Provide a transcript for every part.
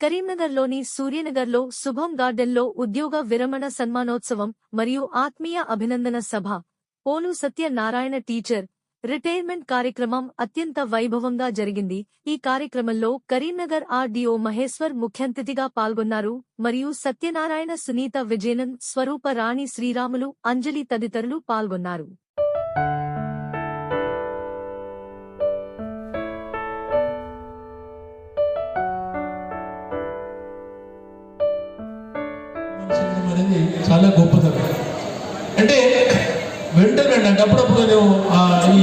కరీంనగర్లోని సూర్యనగర్లో శుభం గార్డెన్లో ఉద్యోగ విరమణ సన్మానోత్సవం మరియు ఆత్మీయ అభినందన సభ. Pole Satyanarayana teacher. రిటైర్మెంట్ కార్యక్రమం అత్యంత వైభవంగా జరిగింది. ఈ కార్యక్రమంలో కరీంనగర్ ఆర్డీఓ మహేశ్వర్ ముఖ్యంతిథిగా పాల్గొన్నారు మరియు సత్యనారాయణ సునీత విజయనన్ స్వరూప రాణి శ్రీరాములు అంజలి తదితరులు పాల్గొన్నారు. అనేది చాలా గొప్పతనం. అంటే వెంటనే నాకు అప్పుడప్పుడు నేను ఈ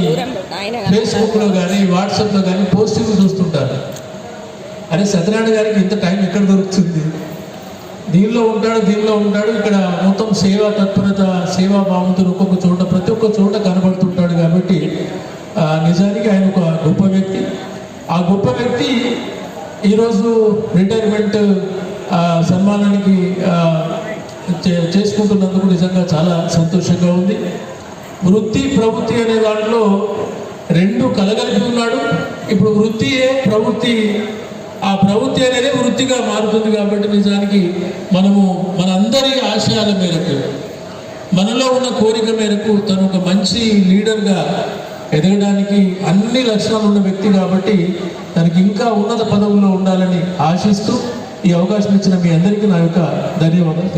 ఫేస్బుక్లో కానీ వాట్సాప్లో కానీ పోస్టింగ్ చూస్తుంటాను అరే సత్యనారాయణ గారికి ఇంత టైం ఎక్కడ దొరుకుతుంది? దీనిలో ఉంటాడు దీనిలో ఉంటాడు ఇక్కడ మొత్తం సేవా తత్పరత సేవా భావంతో ఒక్కొక్క చోట ప్రతి ఒక్క చోట కనబడుతుంటాడు కాబట్టి నిజానికి ఆయన ఒక గొప్ప వ్యక్తి. ఆ గొప్ప వ్యక్తి ఈరోజు రిటైర్మెంట్ సన్మానానికి చేసుకుంటున్నందుకు నిజంగా చాలా సంతోషంగా ఉంది. వృత్తి ప్రవృత్తి అనే దాంట్లో రెండు కలగలిపి ఉన్నాడు. ఇప్పుడు వృత్తియే ప్రవృత్తి ఆ ప్రవృత్తి అనేది వృత్తిగా మారుతుంది కాబట్టి నిజానికి మనము మనందరి ఆశయాల మేరకు మనలో ఉన్న కోరిక మేరకు తను ఒక మంచి లీడర్గా ఎదగడానికి అన్ని లక్షణాలు ఉన్న వ్యక్తి కాబట్టి తనకి ఇంకా ఉన్నత పదవుల్లో ఉండాలని ఆశిస్తూ ఈ అవకాశం ఇచ్చిన మీ అందరికీ నా యొక్క ధన్యవాదాలు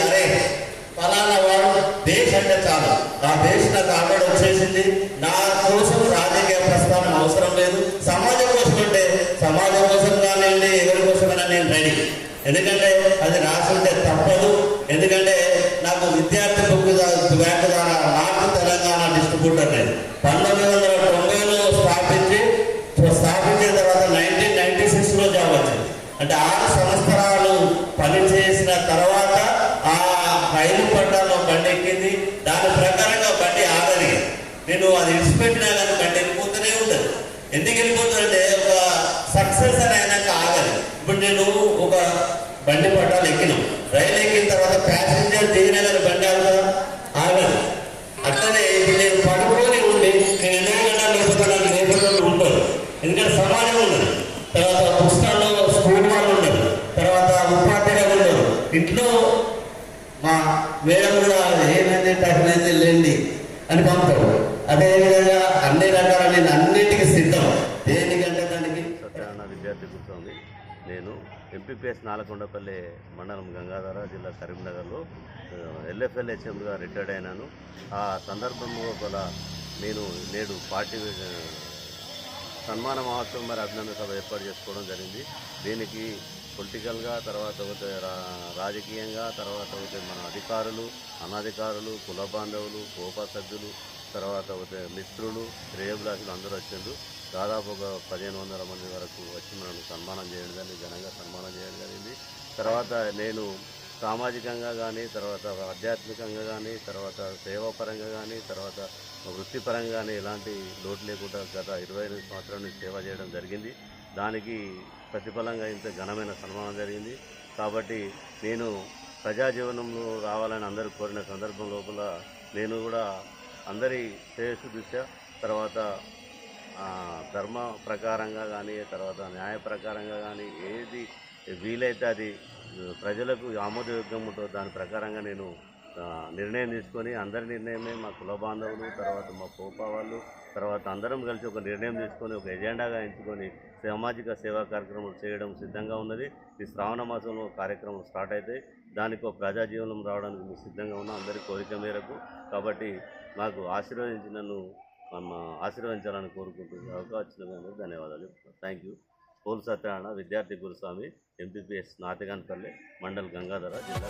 అరే ఫలానా వాడు చాలు. నా దేశ నాకు ఆల్రెడీ వచ్చేసింది. నా కోసం రాజకీయ ప్రస్థానం అవసరం లేదు. సమాజం కోసం అంటే సమాజం కోసం కానివ్వండి ఎవరి కోసమైనా నేను రెడీ. ఎందుకంటే అది రాసుంటే తప్పదు. ఎందుకంటే నాకు విద్యార్థి బుక్ బ్యాంక్ ద్వారా నార్త్ తెలంగాణ డిస్ట్రిబ్యూటర్ నేను పంతొమ్మిది వందల తొంభైలో స్థాపించి స్థాపించిన తర్వాత నైన్టీన్ నైన్టీ సిక్స్లో జాబ్ వచ్చింది. అంటే ఆరు సంవత్సరాలు పనిచేసిన తర్వాత ఆ రైలు పట్టాలో బండి ఎక్కింది దాని ప్రకారంగా బండి ఆగలి నేను అది విడిచిపెట్టినా కానీ బండి వెళ్ళిపోతూనే ఉండదు ఎందుకు వెళ్ళిపోతుందంటే ఒక సక్సెస్ అని అయినాక ఆగలి ఇప్పుడు నేను ఒక బండి పట్టాలు ఎక్కినాం. రైలు ఎక్కిన తర్వాత ప్యాసింజర్ దిగినా కానీ బండి ఆగుతుందా ఆగదు. అట్లనే ఇప్పుడు నేను పడుకొని ఉండి నేను ఎన్నో గంటలు లేకపోతే లేకపోతే ఉంటారు ఎందుకంటే సమాజం ఉండదు. తర్వాత పుస్తకాల్లో స్కూల్ వాళ్ళు ఉండరు. తర్వాత ఉపాధ్యాయులు ఉండరు. ఇంట్లో మా మేడం కూడా ఏమైంది టైమైంది లేండి అని పంపుతాడు అదేవిధంగా అన్ని రకాల నేను అన్నిటికీ సిద్ధం దేనికంటే దానికి సత్యనారాయణ విద్యార్థి కూర్చోంది నేను ఎంపీపీఎస్ నాలకొండపల్లి మండలం గంగాధర జిల్లా కరీంనగర్లో ఎల్ఎఫ్ఎల్ హెచ్ఎంగా రిటైర్డ్ అయినాను. ఆ సందర్భంలో గల నేను నేడు పార్టీ సన్మాన మహోత్సవం మరి అభినందన సభ ఏర్పాటు చేసుకోవడం జరిగింది. దీనికి పొలిటికల్గా తర్వాత ఒకటి రా- రాజకీయంగా తర్వాత పోతే మన అధికారులు అనధికారులు కుల బాంధవులు కోప సభ్యులు తర్వాత పోతే మిత్రులు శ్రేయభిలాషులు అందరూ వచ్చిండ్రు. దాదాపు ఒక పదిహేను వందల మంది వరకు వచ్చి మనల్ని సన్మానం చేయడం జరిగింది ఘనంగా సన్మానం చేయడం జరిగింది. తర్వాత నేను సామాజికంగా కానీ తర్వాత ఆధ్యాత్మికంగా కానీ తర్వాత సేవాపరంగా కానీ తర్వాత వృత్తిపరంగా కానీ ఎలాంటి లోటు లేకుండా గత ఇరవై ఎనిమిది సంవత్సరాల నుంచి సేవ చేయడం జరిగింది. దానికి ప్రతిఫలంగా ఇంత ఘనమైన సన్మానం జరిగింది. కాబట్టి నేను ప్రజాజీవనంలో రావాలని అందరూ కోరిన సందర్భం లోపల నేను కూడా అందరి శ్రేయస్సు దృష్ట్యా తర్వాత ధర్మ ప్రకారంగా కానీ తర్వాత న్యాయ ప్రకారంగా కానీ ఏది వీలైతే అది ప్రజలకు ఆమోదయోగ్యం ఉంటుందో దాని ప్రకారంగా నేను నిర్ణయం తీసుకొని అందరి నిర్ణయమే మా కుల బాంధవులు తర్వాత మా పోపా వాళ్ళు తర్వాత అందరం కలిసి ఒక నిర్ణయం తీసుకొని ఒక ఎజెండాగా ఎంచుకొని సామాజిక సేవా కార్యక్రమం చేయడం సిద్ధంగా ఉన్నది. ఈ శ్రావణ మాసంలో కార్యక్రమం స్టార్ట్ అయితే దానికి ఒక ప్రజాజీవనం రావడానికి మేము సిద్ధంగా ఉన్నాం అందరి కోరిక మేరకు. కాబట్టి నాకు ఆశీర్వదించి నన్ను ఆశీర్వదించాలని కోరుకుంటూ అవకాశం ధన్యవాదాలు. Thank you. పోల్ సత్యనారాయణ విద్యార్థి గురుస్వామి ఎంపీపీఎస్ నాతిగాన్పల్లి మండల్ గంగాధర జిల్లా.